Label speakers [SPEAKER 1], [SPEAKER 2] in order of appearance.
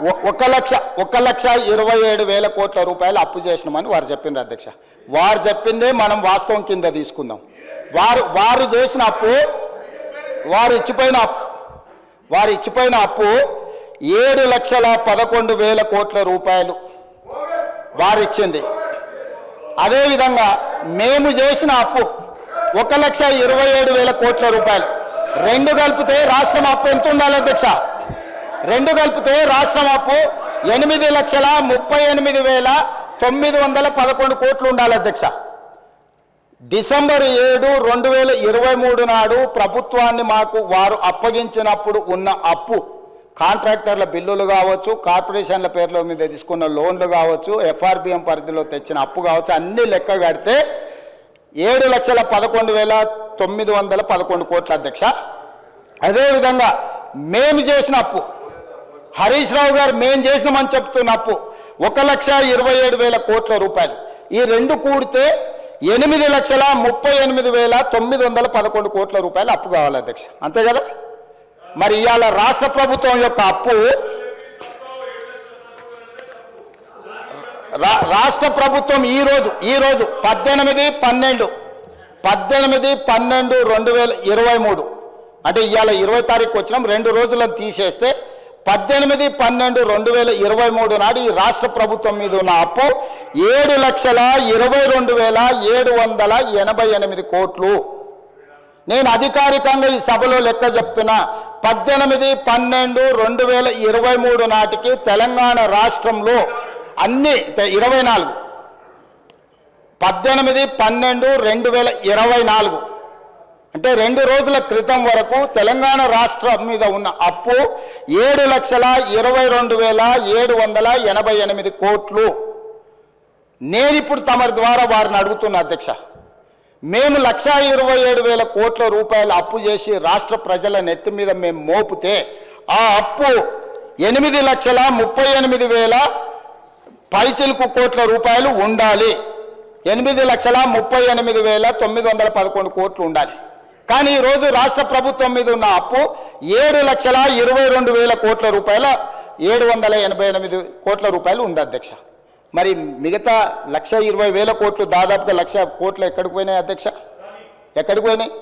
[SPEAKER 1] ఒ- ఒక లక్ష ఒక లక్ష ఇరవై ఏడు వేల కోట్ల రూపాయలు అప్పు చేసినామని వారు చెప్పిండ్రు అధ్యక్ష. వారు చెప్పిందే మనం వాస్తవం కింద తీసుకుందాం. వారు వారు చేసిన అప్పు వారు ఇచ్చిపోయిన అప్పు వారు ఇచ్చిపోయిన అప్పు ఏడు లక్షల పదకొండు వేల కోట్ల రూపాయలు వారు ఇచ్చింది. అదేవిధంగా మేము చేసిన అప్పు ఒక లక్ష ఇరవై ఏడు వేల కోట్ల రూపాయలు. రెండు కలిపితే రాష్ట్రం అప్పు ఎంత ఉండాలి అధ్యక్ష? రెండు కలిపితే రాష్ట్రం అప్పు ఎనిమిది లక్షల ముప్పై ఎనిమిది వేల తొమ్మిది వందల పదకొండు కోట్లు ఉండాలి అధ్యక్ష. డిసెంబర్ ఏడు రెండు వేల ఇరవై మూడు నాడు ప్రభుత్వాన్ని మాకు వారు అప్పగించినప్పుడు ఉన్న అప్పు కాంట్రాక్టర్ల బిల్లులు కావచ్చు కార్పొరేషన్ల పేర్ల మీద తీసుకున్న లోన్లు కావచ్చు ఎఫ్ఆర్బిఎం పరిధిలో తెచ్చిన అప్పు కావచ్చు అన్ని లెక్క కడితే ఏడు లక్షల పదకొండు వేల తొమ్మిది వందల పదకొండు కోట్ల అధ్యక్ష. అదేవిధంగా మేము చేసిన అప్పు హరీష్ రావు గారు మేము చేసినామని చెప్తున్న అప్పు ఒక లక్ష ఇరవై ఏడు వేల కోట్ల రూపాయలు. ఈ రెండు కూడితే ఎనిమిది లక్షల ముప్పై ఎనిమిది వేల తొమ్మిది వందల పదకొండు కోట్ల రూపాయలు అప్పు కావాలి అధ్యక్ష. అంతే కదా? మరి ఇవాళ రాష్ట్ర ప్రభుత్వం యొక్క అప్పు రా- రాష్ట్ర ప్రభుత్వం ఈ రోజు పద్దెనిమిది పన్నెండు పద్దెనిమిది పన్నెండు రెండు వేల ఇరవై మూడు. అంటే ఇవాళ ఇరవై తారీఖు వచ్చినాం రెండు రోజులను తీసేస్తే పద్దెనిమిది పన్నెండు రెండు వేల ఇరవై మూడు నాడు ఈ రాష్ట్ర ప్రభుత్వం మీద ఉన్న అప్పు ఏడు లక్షల ఇరవై రెండు వేల ఏడు వందల ఎనభై ఎనిమిది కోట్లు. నేను అధికారికంగా ఈ సభలో లెక్క చెప్తున్నా పద్దెనిమిది పన్నెండు రెండు వేల ఇరవై మూడు నాటికి తెలంగాణ రాష్ట్రంలో అన్ని ఇరవై నాలుగు. పద్దెనిమిది పన్నెండు రెండు వేల ఇరవై నాలుగు. అంటే రెండు రోజుల క్రితం వరకు తెలంగాణ రాష్ట్రం మీద ఉన్న అప్పు ఏడు లక్షల ఇరవై రెండు వేల ఏడు వందల ఎనభై ఎనిమిది కోట్లు. నేను ఇప్పుడు తమరి ద్వారా వారిని అడుగుతున్నా అధ్యక్ష మేము లక్ష ఇరవై ఏడు వేల కోట్ల రూపాయలు అప్పు చేసి రాష్ట్ర ప్రజల నెత్తి మీద మేము మోపితే ఆ అప్పు ఎనిమిది లక్షల ముప్పై ఎనిమిది వేల పైచిలుకు కోట్ల రూపాయలు ఉండాలి. ఎనిమిది లక్షల ముప్పై ఎనిమిది వేల తొమ్మిది వందల పదకొండు కోట్లు ఉండాలి. కానీ ఈరోజు రాష్ట్ర ప్రభుత్వం మీద ఉన్న అప్పు ఏడు లక్షల ఇరవై రెండు వేల కోట్ల రూపాయల ఏడు వందల ఎనభై ఎనిమిది కోట్ల రూపాయలు ఉంది అధ్యక్ష. మరి మిగతా లక్ష ఇరవై వేల కోట్లు దాదాపుగా లక్ష కోట్లు ఎక్కడికి పోయినాయి అధ్యక్ష? ఎక్కడికి పోయినాయి?